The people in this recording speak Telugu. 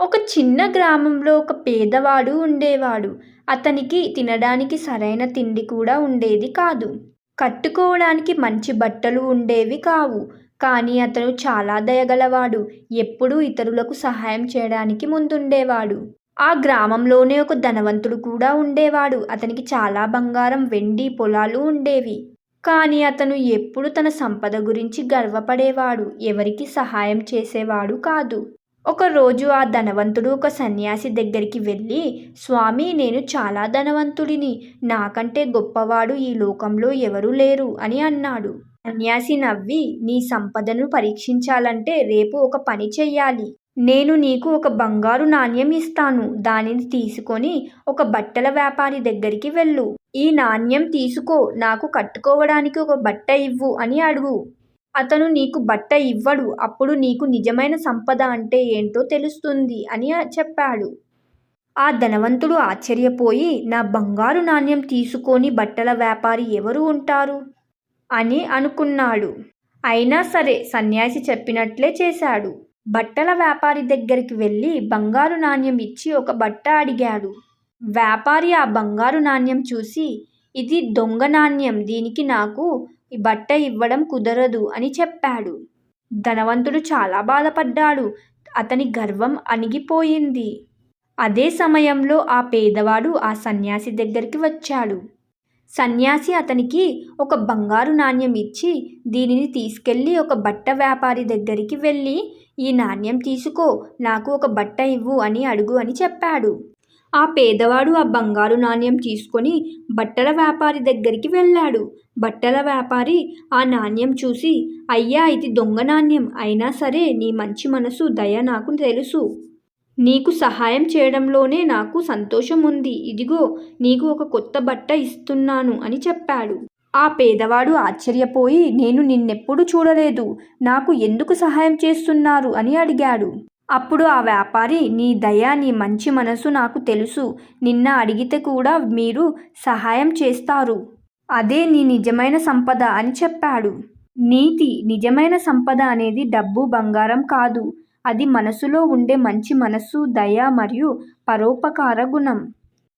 ఒక చిన్న గ్రామంలో ఒక పేదవాడు ఉండేవాడు. అతనికి తినడానికి సరైన తిండి కూడా ఉండేది కాదు. కట్టుకోవడానికి మంచి బట్టలు ఉండేవి కావు. కానీ అతను చాలా దయగలవాడు. ఎప్పుడూ ఇతరులకు సహాయం చేయడానికి ముందుండేవాడు. ఆ గ్రామంలోనే ఒక ధనవంతుడు కూడా ఉండేవాడు. అతనికి చాలా బంగారం వెండి పొలాలు ఉండేవి. కానీ అతను ఎప్పుడు తన సంపద గురించి గర్వపడేవాడు. ఎవరికి సహాయం చేసేవాడు కాదు. ఒకరోజు ఆ ధనవంతుడు ఒక సన్యాసి దగ్గరికి వెళ్ళి స్వామి నేను చాలా ధనవంతుడిని. నాకంటే గొప్పవాడు ఈ లోకంలో ఎవరూ లేరు అని అన్నాడు. సన్యాసి నవ్వి నీ సంపదను పరీక్షించాలంటే రేపు ఒక పని చెయ్యాలి. నేను నీకు ఒక బంగారు నాణ్యం ఇస్తాను. దానిని తీసుకొని ఒక బట్టల వ్యాపారి దగ్గరికి వెళ్ళు. ఈ నాణ్యం తీసుకో. నాకు కట్టుకోవడానికి ఒక బట్ట ఇవ్వు అని అడుగు. అతను నీకు బట్ట ఇవ్వడు అప్పుడు నీకు నిజమైన సంపద అంటే ఏంటో తెలుస్తుంది అని చెప్పాడు. ఆ ధనవంతుడు ఆశ్చర్యపోయి నా బంగారు నాణ్యం తీసుకొని బట్టల వ్యాపారి ఎవరు ఉంటారు? అని అనుకున్నాడు. అయినా సరే సన్యాసి చెప్పినట్లే చేశాడు. బట్టల వ్యాపారి దగ్గరికి వెళ్ళి బంగారు నాణ్యం ఇచ్చి ఒక బట్ట అడిగాడు. వ్యాపారి ఆ బంగారు నాణ్యం చూసి ఇది దొంగ నాణ్యం దీనికి నాకు ఈ బట్ట ఇవ్వడం కుదరదు అని చెప్పాడు. ధనవంతుడు చాలా బాధపడ్డాడు. అతని గర్వం అణిగిపోయింది. అదే సమయంలో ఆ పేదవాడు ఆ సన్యాసి దగ్గరికి వచ్చాడు. సన్యాసి అతనికి ఒక బంగారు నాణ్యం ఇచ్చి దీనిని తీసుకెళ్ళి ఒక బట్ట వ్యాపారి దగ్గరికి వెళ్ళి ఈ నాణ్యం తీసుకో నాకు ఒక బట్ట ఇవ్వు అని అడుగు అని చెప్పాడు. ఆ పేదవాడు ఆ బంగారు నాణ్యం తీసుకొని బట్టల వ్యాపారి దగ్గరికి వెళ్ళాడు. బట్టల వ్యాపారి ఆ నాణ్యం చూసి అయ్యా ఇది దొంగ నాణ్యం. అయినా సరే నీ మంచి మనసు దయ నాకు తెలుసు. నీకు సహాయం చేయడంలోనే నాకు సంతోషం ఉంది. ఇదిగో నీకు ఒక కొత్త బట్ట ఇస్తున్నాను అని చెప్పాడు. ఆ పేదవాడు ఆశ్చర్యపోయి నేను నిన్నెప్పుడు చూడలేదు. నాకు ఎందుకు సహాయం చేస్తున్నారు? అని అడిగాడు. అప్పుడు ఆ వ్యాపారి నీ దయ నీ మంచి మనసు నాకు తెలుసు. నిన్న అడిగితే కూడా మీరు సహాయం చేస్తారు. అదే నీ నిజమైన సంపద అని చెప్పాడు. నీతి నిజమైన సంపద అనేది డబ్బు బంగారం కాదు. అది మనసులో ఉండే మంచి మనస్సు దయ మరియు పరోపకార గుణం.